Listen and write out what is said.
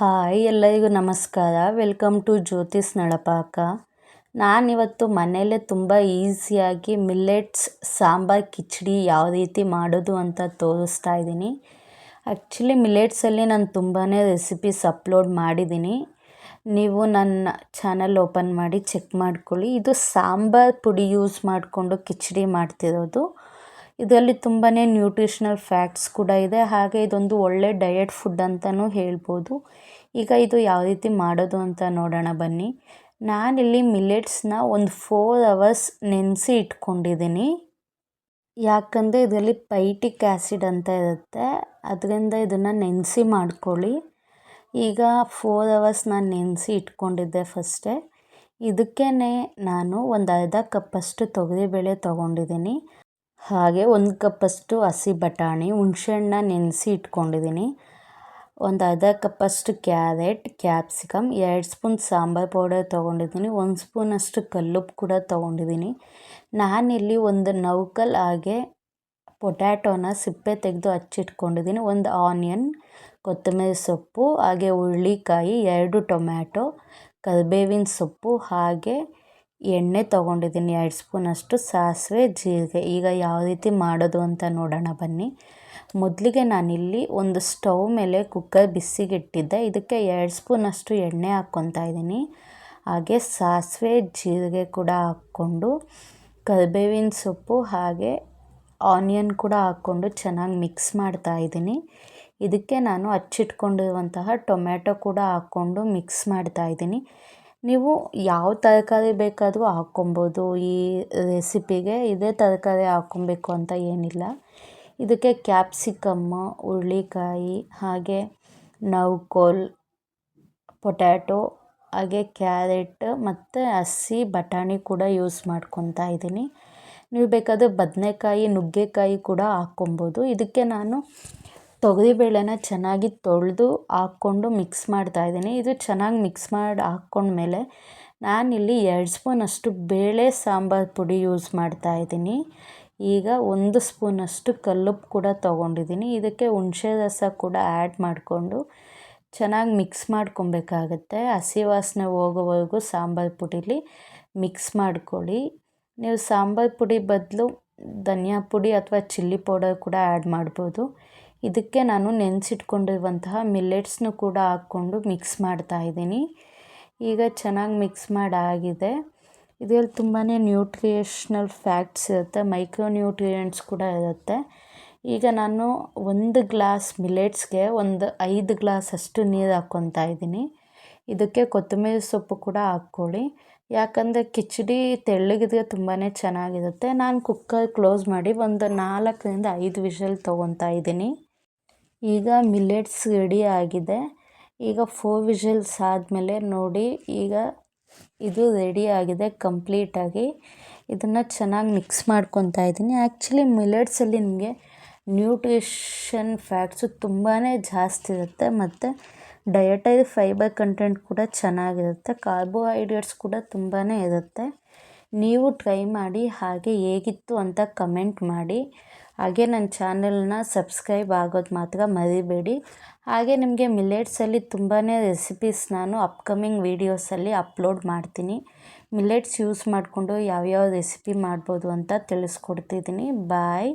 Hi ಎಲ್ಲರಿಗೂ ನಮಸ್ಕಾರ. Welcome to Jyothi's Nalapaka. ನಾನಿವತ್ತು ಮನೆಯಲ್ಲೇ ತುಂಬ ಈಸಿಯಾಗಿ ಮಿಲ್ಲೆಟ್ಸ್ ಸಾಂಬಾರ್, ಕಿಚಡಿ ಯಾವ ರೀತಿ ಮಾಡೋದು ಅಂತ ತೋರಿಸ್ತಾ ಇದ್ದೀನಿ. ಆ್ಯಕ್ಚುಲಿ ಮಿಲ್ಲೆಟ್ಸಲ್ಲಿ ನಾನು ತುಂಬಾ ರೆಸಿಪೀಸ್ ಅಪ್ಲೋಡ್ ಮಾಡಿದ್ದೀನಿ. ನೀವು ನನ್ನ ಚಾನಲ್ ಓಪನ್ ಮಾಡಿ ಚೆಕ್ ಮಾಡ್ಕೊಳ್ಳಿ. ಇದು ಸಾಂಬಾರ್ ಪುಡಿ ಯೂಸ್ ಮಾಡಿಕೊಂಡು ಕಿಚಡಿ ಮಾಡ್ತಿರೋದು. ಇದರಲ್ಲಿ ತುಂಬಾ ನ್ಯೂಟ್ರಿಷನಲ್ ಫ್ಯಾಕ್ಟ್ಸ್ ಕೂಡ ಇದೆ. ಹಾಗೆ ಇದೊಂದು ಒಳ್ಳೆ ಡಯಟ್ ಫುಡ್ ಅಂತಲೂ ಹೇಳ್ಬೋದು. ಈಗ ಇದು ಯಾವ ರೀತಿ ಮಾಡೋದು ಅಂತ ನೋಡೋಣ ಬನ್ನಿ. ನಾನಿಲ್ಲಿ ಮಿಲೆಟ್ಸ್ನ ಒಂದು ಫೋರ್ ಅವರ್ಸ್ ನೆನೆಸಿ ಇಟ್ಕೊಂಡಿದ್ದೀನಿ. ಯಾಕಂದರೆ ಇದರಲ್ಲಿ ಪೈಟಿಕ್ ಆ್ಯಸಿಡ್ ಅಂತ ಇರುತ್ತೆ. ಅದರಿಂದ ಇದನ್ನು ನೆನೆಸಿ ಮಾಡ್ಕೊಳ್ಳಿ. ಈಗ ಫೋರ್ ಅವರ್ಸ್ ನಾನು ನೆನೆಸಿ ಇಟ್ಕೊಂಡಿದ್ದೆ ಫಸ್ಟೇ. ಇದಕ್ಕೇ ನಾನು ಒಂದು ಅರ್ಧ ಕಪ್ಪಷ್ಟು ತೊಗರಿಬೇಳೆ ತೊಗೊಂಡಿದ್ದೀನಿ. ಹಾಗೆ ಒಂದು ಕಪ್ಪಷ್ಟು ಹಸಿ ಬಟಾಣಿ ಹುಣ್ಸೆಹಣ್ಣ ನೆನೆಸಿ ಇಟ್ಕೊಂಡಿದ್ದೀನಿ. ಒಂದು ಅರ್ಧ ಕಪ್ಪಷ್ಟು ಕ್ಯಾರೆಟ್, ಕ್ಯಾಪ್ಸಿಕಮ್, ಎರಡು ಸ್ಪೂನ್ ಸಾಂಬಾರು ಪೌಡರ್ ತೊಗೊಂಡಿದ್ದೀನಿ. ಒಂದು ಸ್ಪೂನಷ್ಟು ಕಲ್ಲುಪ್ಪು ಕೂಡ ತೊಗೊಂಡಿದ್ದೀನಿ. ನಾನಿಲ್ಲಿ ಒಂದು ನೌಕಲ್ ಹಾಗೆ ಪೊಟ್ಯಾಟೋನ ಸಿಪ್ಪೆ ತೆಗೆದು ಹಚ್ಚಿಟ್ಕೊಂಡಿದ್ದೀನಿ. ಒಂದು ಆನಿಯನ್, ಕೊತ್ತಂಬರಿ ಸೊಪ್ಪು, ಹಾಗೆ ಹುರುಳಿಕಾಯಿ, ಎರಡು ಟೊಮ್ಯಾಟೊ, ಕರಿಬೇವಿನ ಸೊಪ್ಪು, ಹಾಗೆ ಎಣ್ಣೆ ತೊಗೊಂಡಿದ್ದೀನಿ, ಎರಡು ಸ್ಪೂನಷ್ಟು ಸಾಸಿವೆ, ಜೀರಿಗೆ. ಈಗ ಯಾವ ರೀತಿ ಮಾಡೋದು ಅಂತ ನೋಡೋಣ ಬನ್ನಿ. ಮೊದಲಿಗೆ ನಾನಿಲ್ಲಿ ಒಂದು ಸ್ಟವ್ ಮೇಲೆ ಕುಕ್ಕರ್ ಬಿಸಿಗಿಟ್ಟಿದ್ದೆ. ಇದಕ್ಕೆ ಎರಡು ಸ್ಪೂನಷ್ಟು ಎಣ್ಣೆ ಹಾಕ್ಕೊತಾ ಇದ್ದೀನಿ. ಹಾಗೆ ಸಾಸಿವೆ, ಜೀರಿಗೆ ಕೂಡ ಹಾಕ್ಕೊಂಡು, ಕರಿಬೇವಿನ ಸೊಪ್ಪು ಹಾಗೆ ಆನಿಯನ್ ಕೂಡ ಹಾಕ್ಕೊಂಡು ಚೆನ್ನಾಗಿ ಮಿಕ್ಸ್ ಮಾಡ್ತಾ ಇದ್ದೀನಿ. ಇದಕ್ಕೆ ನಾನು ಹಚ್ಚಿಟ್ಕೊಂಡಿರುವಂತಹ ಟೊಮ್ಯಾಟೊ ಕೂಡ ಹಾಕ್ಕೊಂಡು ಮಿಕ್ಸ್ ಮಾಡ್ತಾ ಇದ್ದೀನಿ. ನೀವು ಯಾವ ತರಕಾರಿ ಬೇಕಾದರೂ ಹಾಕ್ಕೊಬೋದು. ಈ ರೆಸಿಪಿಗೆ ಇದೇ ತರಕಾರಿ ಹಾಕ್ಕೊಬೇಕು ಅಂತ ಏನಿಲ್ಲ. ಇದಕ್ಕೆ ಕ್ಯಾಪ್ಸಿಕಮ್ಮು ಹುರುಳಿಕಾಯಿ ಹಾಗೆ ನೌಕೋಲ್ ಪೊಟ್ಯಾಟೊ ಹಾಗೆ ಕ್ಯಾರೆಟ್ ಮತ್ತು ಹಸಿ ಬಟಾಣಿ ಕೂಡ ಯೂಸ್ ಮಾಡ್ಕೊತಾ ಇದ್ದೀನಿ. ನೀವು ಬೇಕಾದರೆ ಬದನೆಕಾಯಿ, ನುಗ್ಗೆಕಾಯಿ ಕೂಡ ಹಾಕ್ಕೊಬೋದು. ಇದಕ್ಕೆ ನಾನು ತೊಗರಿಬೇಳೆನ ಚೆನ್ನಾಗಿ ತೊಳೆದು ಹಾಕ್ಕೊಂಡು ಮಿಕ್ಸ್ ಮಾಡ್ತಾ ಇದ್ದೀನಿ. ಇದು ಚೆನ್ನಾಗಿ ಮಿಕ್ಸ್ ಮಾಡಿ ಹಾಕ್ಕೊಂಡ್ಮೇಲೆ ನಾನಿಲ್ಲಿ ಎರಡು ಸ್ಪೂನಷ್ಟು ಬೇಳೆ ಸಾಂಬಾರು ಪುಡಿ ಯೂಸ್ ಮಾಡ್ತಾಯಿದ್ದೀನಿ ಈಗ ಒಂದು ಸ್ಪೂನಷ್ಟು ಕಲ್ಲುಪ್ಪು ಕೂಡ ತೊಗೊಂಡಿದ್ದೀನಿ. ಇದಕ್ಕೆ ಹುಣಸೆ ರಸ ಕೂಡ ಆ್ಯಡ್ ಮಾಡಿಕೊಂಡು ಚೆನ್ನಾಗಿ ಮಿಕ್ಸ್ ಮಾಡ್ಕೊಬೇಕಾಗತ್ತೆ. ಹಸಿ ವಾಸನೆ ಹೋಗೋವರೆಗೂ ಸಾಂಬಾರು ಪುಡೀಲಿ ಮಿಕ್ಸ್ ಮಾಡ್ಕೊಳ್ಳಿ. ನೀವು ಸಾಂಬಾರು ಪುಡಿ ಬದಲು ಧನಿಯಾ ಪುಡಿ ಅಥವಾ ಚಿಲ್ಲಿ ಪೌಡರ್ ಕೂಡ ಆ್ಯಡ್ ಮಾಡ್ಬೋದು. ಇದಕ್ಕೆ ನಾನು ನೆನೆಸಿಟ್ಕೊಂಡಿರುವಂತಹ ಮಿಲ್ಲೆಟ್ಸ್ನು ಕೂಡ ಹಾಕ್ಕೊಂಡು ಮಿಕ್ಸ್ ಮಾಡ್ತಾ ಇದ್ದೀನಿ. ಈಗ ಚೆನ್ನಾಗಿ ಮಿಕ್ಸ್ ಮಾಡಾಗಿದೆ. ಇದರಲ್ಲಿ ತುಂಬಾ ನ್ಯೂಟ್ರಿಯೇಷ್ನಲ್ ಫ್ಯಾಕ್ಟ್ಸ್ ಇರುತ್ತೆ ಮೈಕ್ರೋ ನ್ಯೂಟ್ರಿಯೆಂಟ್ಸ್ ಕೂಡ ಇರುತ್ತೆ. ಈಗ ನಾನು ಒಂದು ಗ್ಲಾಸ್ ಮಿಲೆಟ್ಸ್ಗೆ ಒಂದು ಐದು ಗ್ಲಾಸ್ ಅಷ್ಟು ನೀರು ಹಾಕ್ಕೊತಾ ಇದ್ದೀನಿ. ಇದಕ್ಕೆ ಕೊತ್ತಂಬರಿ ಸೊಪ್ಪು ಕೂಡ ಹಾಕ್ಕೊಳ್ಳಿ. ಯಾಕಂದರೆ ಕಿಚಡಿ ತೆಳ್ಳಗಿದ್ರೆ ತುಂಬಾ ಚೆನ್ನಾಗಿರುತ್ತೆ. ನಾನು ಕುಕ್ಕರ್ ಕ್ಲೋಸ್ ಮಾಡಿ ಒಂದು ನಾಲ್ಕರಿಂದ ಐದು ವಿಷಲ್ ತೊಗೊತಾ ಇದ್ದೀನಿ. ಈಗ ಮಿಲ್ಲೆಟ್ಸ್ ರೆಡಿ ಆಗಿದೆ. ಈಗ ಫೋರ್ ವಿಷಲ್ಸ್ ಆದಮೇಲೆ ನೋಡಿ, ಈಗ ಇದು ರೆಡಿ ಆಗಿದೆ ಕಂಪ್ಲೀಟಾಗಿ ಇದನ್ನು ಚೆನ್ನಾಗಿ ಮಿಕ್ಸ್ ಮಾಡ್ಕೊತಾ ಇದ್ದೀನಿ. ಆ್ಯಕ್ಚುಲಿ ಮಿಲ್ಲೆಟ್ಸಲ್ಲಿ ನಿಮಗೆ ನ್ಯೂಟ್ರಿಷನ್ ಫ್ಯಾಟ್ಸು ತುಂಬಾ ಜಾಸ್ತಿ ಇರುತ್ತೆ ಮತ್ತು ಡಯಟರಿ ಫೈಬರ್ ಕಂಟೆಂಟ್ ಕೂಡ ಚೆನ್ನಾಗಿರುತ್ತೆ. ಕಾರ್ಬೋಹೈಡ್ರೇಟ್ಸ್ ಕೂಡ ತುಂಬಾ ಇರುತ್ತೆ. ನೀವು ಟ್ರೈ ಮಾಡಿ ಹಾಗೆ ಹೇಗಿತ್ತು ಅಂತ ಕಮೆಂಟ್ ಮಾಡಿ. ಹಾಗೆ ನನ್ನ ಚಾನಲ್ನ ಸಬ್ಸ್ಕ್ರೈಬ್ ಆಗೋದು ಮಾತ್ರ ಮರಿಬೇಡಿ. ಹಾಗೆ ನಿಮಗೆ ಮಿಲ್ಲೆಟ್ಸಲ್ಲಿ ತುಂಬಾ ರೆಸಿಪೀಸ್ ನಾನು ಅಪ್ಕಮಿಂಗ್ ವೀಡಿಯೋಸಲ್ಲಿ ಅಪ್ಲೋಡ್ ಮಾಡ್ತೀನಿ. ಮಿಲೆಟ್ಸ್ ಯೂಸ್ ಮಾಡಿಕೊಂಡು ಯಾವ್ಯಾವ ರೆಸಿಪಿ ಮಾಡ್ಬೋದು ಅಂತ ತಿಳಿಸ್ಕೊಡ್ತಿದ್ದೀನಿ. ಬಾಯ್